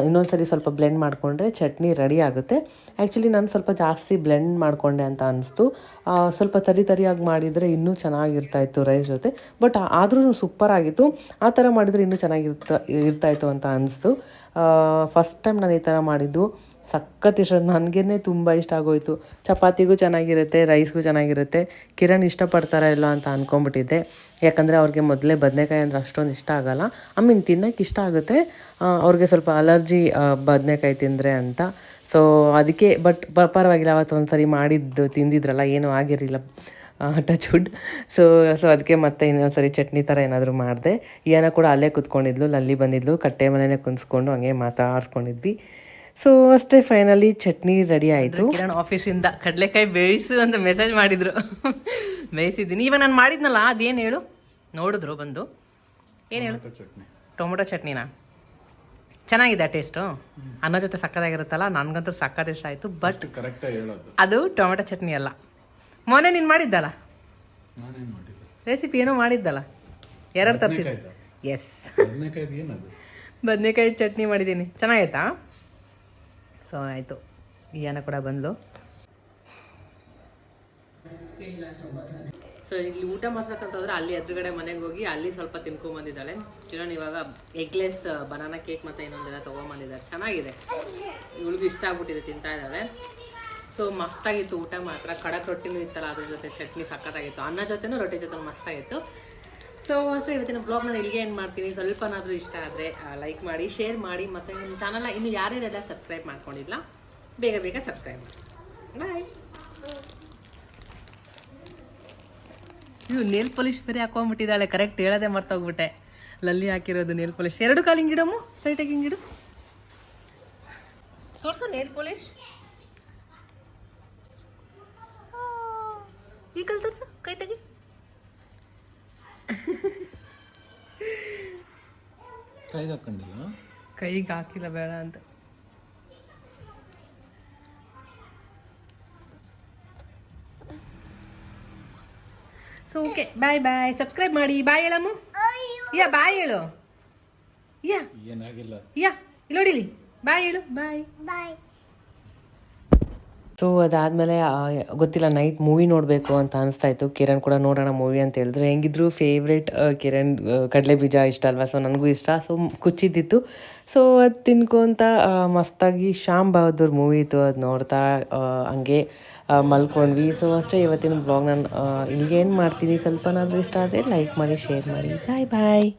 ಇನ್ನೊಂದು ಸರಿ ಸ್ವಲ್ಪ ಬ್ಲೆಂಡ್ ಮಾಡಿಕೊಂಡ್ರೆ ಚಟ್ನಿ ರೆಡಿ ಆಗುತ್ತೆ. ಆ್ಯಕ್ಚುಲಿ ನಾನು ಸ್ವಲ್ಪ ಜಾಸ್ತಿ ಬ್ಲೆಂಡ್ ಮಾಡಿಕೊಂಡೆ ಅಂತ ಅನಿಸ್ತು. ಸ್ವಲ್ಪ ತರಿ ತರಿಯಾಗಿ ಮಾಡಿದರೆ ಇನ್ನೂ ಚೆನ್ನಾಗಿರ್ತಾ ಇತ್ತು ರೈಸ್ ಜೊತೆ. ಬಟ್ ಆದರೂ ಸೂಪರ್ ಆಗಿತ್ತು. ಆ ಥರ ಮಾಡಿದರೆ ಇನ್ನೂ ಚೆನ್ನಾಗಿರ್ತಾ ಇರ್ತಾಯಿತ್ತು ಅಂತ ಅನಿಸ್ತು. ಫಸ್ಟ್ ಟೈಮ್ ನಾನು ಈ ಥರ ಮಾಡಿದ್ದು. ಸಖತ್ ಇಷ್ಟ. ನನಗೇ ತುಂಬ ಇಷ್ಟ ಆಗೋಯ್ತು. ಚಪಾತಿಗೂ ಚೆನ್ನಾಗಿರುತ್ತೆ, ರೈಸ್ಗೂ ಚೆನ್ನಾಗಿರುತ್ತೆ. ಕಿರಣ್ ಇಷ್ಟಪಡ್ತಾರ ಇಲ್ಲ ಅಂತ ಅಂದ್ಕೊಂಬಿಟ್ಟಿದ್ದೆ ಯಾಕಂದರೆ ಅವ್ರಿಗೆ ಮೊದಲೇ ಬದನೆಕಾಯಿ ಅಂದರೆ ಅಷ್ಟೊಂದು ಇಷ್ಟ ಆಗೋಲ್ಲ. ಐ ಮೀನ್ ತಿನ್ನೋಕೆ ಇಷ್ಟ ಆಗುತ್ತೆ. ಅವ್ರಿಗೆ ಸ್ವಲ್ಪ ಅಲರ್ಜಿ ಬದನೆಕಾಯಿ ತಿಂದರೆ ಅಂತ. ಸೊ ಅದಕ್ಕೆ ಬಟ್ ಪರವಾಗಿಲ್ಲ, ಅವತ್ತು ಒಂದು ಸರಿ ಮಾಡಿದ್ದು, ತಿಂದಿದ್ರಲ್ಲ, ಏನೂ ಆಗಿರಲಿಲ್ಲ. ಟಚ್ ವುಡ್ ಸೊ ಸೊ ಅದಕ್ಕೆ ಮತ್ತೆ ಇನ್ನೊಂದು ಸರಿ ಚಟ್ನಿ ಥರ ಏನಾದರೂ ಮಾಡಿದೆ. ಏನೋ ಕೂಡ ಅಲ್ಲೇ ಕುತ್ಕೊಂಡಿದ್ಲು, ಲಲ್ಲಿ ಬಂದಿದ್ಲು, ಕಟ್ಟೆ ಮನೆಯೇ ಕುಂಸ್ಕೊಂಡು ಹಂಗೆ ಮಾತಾಡ್ಸ್ಕೊಂಡಿದ್ವಿ. ಸೊ ಅಷ್ಟೇ ಫೈನಲಿ ಚಟ್ನಿ ರೆಡಿ ಆಯಿತು. ಕಿರಣ್ ಆಫೀಸಿಂದ ಕಡಲೆಕಾಯಿ ಬೇಯಿಸು ಅಂತ ಮೆಸೇಜ್ ಮಾಡಿದ್ರು. ಬೇಯಿಸಿದ್ದೀನಿ. ಇವಾಗ ನಾನು ಮಾಡಿದ್ನಲ್ಲ ಅದೇನು ಹೇಳು? ನೋಡಿದ್ರು ಬಂದು. ಏನು ಹೇಳು? ಟೊಮೊಟೊ ಚಟ್ನಿನಾ? ಚೆನ್ನಾಗಿದೆ ಟೇಸ್ಟು ಅನ್ನ ಜೊತೆ ಸಕ್ಕದಾಗಿರುತ್ತಲ್ಲ ನನಗಂತೂ ಸಕ್ಕತ್ ಇಷ್ಟ ಆಯಿತು ಬಟ್ ಅದು ಟೊಮೆಟೊ ಚಟ್ನಿ ಅಲ್ಲ. ಮೊನ್ನೆ ನೀನು ಮಾಡಿದ್ದಲ್ಲ? ರೆಸಿಪಿ ಏನೋ ಮಾಡಿದ್ದಲ್ಲ? ಎರಡು ತರಿಸಿದ್ದೆ. ಎಸ್ ಬದನೆಕಾಯಿ ಚಟ್ನಿ ಮಾಡಿದ್ದೀನಿ. ಚೆನ್ನಾಗೈತಾ? ಸೊ ಆಯಿತು. ಈಯನ ಕೂಡ ಬಂದು ಸೊ ಇಲ್ಲಿ ಊಟ ಮಾಡ್ಸಕ್ಕಂತ ಹೋದ್ರೆ ಅಲ್ಲಿ ಎದುರುಗಡೆ ಮನೆಗೆ ಹೋಗಿ ಅಲ್ಲಿ ಸ್ವಲ್ಪ ತಿನ್ಕೊಂಬಂದಿದ್ದಾಳೆ. ಚಿರಣ್ ಇವಾಗ ಎಗ್ಲೆಸ್ ಬನಾನಾ ಕೇಕ್ ಮತ್ತೆ ಇನ್ನೊಂದೆಲ್ಲ ತೊಗೊಂಬಂದಿದ್ದಾರೆ. ಚೆನ್ನಾಗಿದೆ. ಇವಳಿಗೂ ಇಷ್ಟ ಆಗ್ಬಿಟ್ಟಿದೆ ತಿಂತಾ ಇದ್ದಾಳೆ. ಸೊ ಮಸ್ತಾಗಿತ್ತು ಊಟ ಮಾತ್ರ. ಕಡಕ್ ರೊಟ್ಟಿನೂ ಇತ್ತಲ್ಲ, ಅದ್ರ ಜೊತೆ ಚಟ್ನಿ ಸಕ್ಕತ್ತಾಗಿತ್ತು ಅನ್ನ ಜೊತೆನೂ ರೊಟ್ಟಿ ಜೊತೆ ಮಸ್ತಾಗಿತ್ತು. ಸೊ ಅಷ್ಟೇ, ಇವತ್ತಿನ ಬ್ಲಾಗ್ ನಾನು ಇಲ್ಲಿಗೆ ಏನು ಮಾಡ್ತೀನಿ. ಸ್ವಲ್ಪನಾದರೂ ಇಷ್ಟ ಆದರೆ ಲೈಕ್ ಮಾಡಿ ಶೇರ್ ಮಾಡಿ, ಮತ್ತು ನಿಮ್ಮ ಚಾನಲ್ನ ಇನ್ನು ಯಾರ್ಯಾರೆಲ್ಲ ಸಬ್ಸ್ಕ್ರೈಬ್ ಮಾಡ್ಕೊಂಡಿಲ್ಲ, ಬೇಗ ಬೇಗ ಸಬ್ಸ್ಕ್ರೈಬ್ ಮಾಡಿ. ಬಾಯ್ ಇವು ನೇಲ್ ಪಾಲಿಶ್ ಬೇರೆ ಹಾಕೊಂಡ್ಬಿಟ್ಟಿದ್ದಾಳೆ. ಕರೆಕ್ಟ್ ಹೇಳೋದೇ ಮರ್ತೋಗ್ಬಿಟ್ಟೆ. ಲಲ್ಲಿ ಹಾಕಿರೋದು ನೇಲ್ ಪಾಲಿಶ್ ಎರಡು ಕಾಲು ಹಿಂಗಿಡಮು ಸ್ಟ್ರೈಟಾಗಿ ಹಿಂಗಿಡು. ತೋರ್ಸು ನೇಲ್ ಪಾಲಿಶ್ ಈ ಕಲ್ ತೋರ್ಸು, ಕೈ ತೆಗಿ. ಕೈಗೆ ಹಾಕೊಂಡಿಲ್ಲ? ಕೈಗೆ ಹಾಕಿಲ್ಲ ಬೇಡ ಅಂತ. So okay bye bye subscribe ಮಾಡಿ. ಬಾಯ್ ಹೇಳಮ್ಮ ಯಾ ಬಾಯ್ ಹೇಳು. ಯಾ. ಏನಾಗಿಲ್ಲ. ಯಾ ಇಲ್ಲಿ ನೋಡಿಲಿ. ಬಾಯ್ ಹೇಳು. ಬಾಯ್ ಬಾಯ್ ಸೊ ಅದಾದಮೇಲೆ ಗೊತ್ತಿಲ್ಲ ನೈಟ್ ಮೂವಿ ನೋಡಬೇಕು ಅಂತ ಅನಿಸ್ತಾ ಇತ್ತು. ಕಿರಣ್ ಕೂಡ ನೋಡೋಣ ಮೂವಿ ಅಂತ ಹೇಳಿದ್ರು. ಹೆಂಗಿದ್ರು ಫೇವ್ರೇಟ್ ಕಿರಣ್ ಕಡಲೆ ಬೀಜ ಇಷ್ಟ ಅಲ್ವಾ? ಸೊ ನನಗೂ ಇಷ್ಟ. ಸೊ ಕುಚ್ಚಿದ್ದಿತ್ತು. ಸೊ ಅದು ತಿನ್ಕೊಂತ ಮಸ್ತಾಗಿ ಶ್ಯಾಮ್ ಬಹದ್ದೂರ್ ಮೂವಿ ಇತ್ತು. ಅದು ನೋಡ್ತಾ ಹಂಗೆ ಮಲ್ಕೊಂಡ್ವಿ. ಸೊ ಅಷ್ಟೇ ಇವತ್ತಿನ ಬ್ಲಾಗ್ ನಾನು ಇಲ್ಲಿಗೆ ಏನು ಮಾಡ್ತೀನಿ. ಸ್ವಲ್ಪನಾದರೂ ಇಷ್ಟ ಆದರೆ ಲೈಕ್ ಮಾಡಿ ಶೇರ್ ಮಾಡಿ. ಬಾಯ್ ಬಾಯ್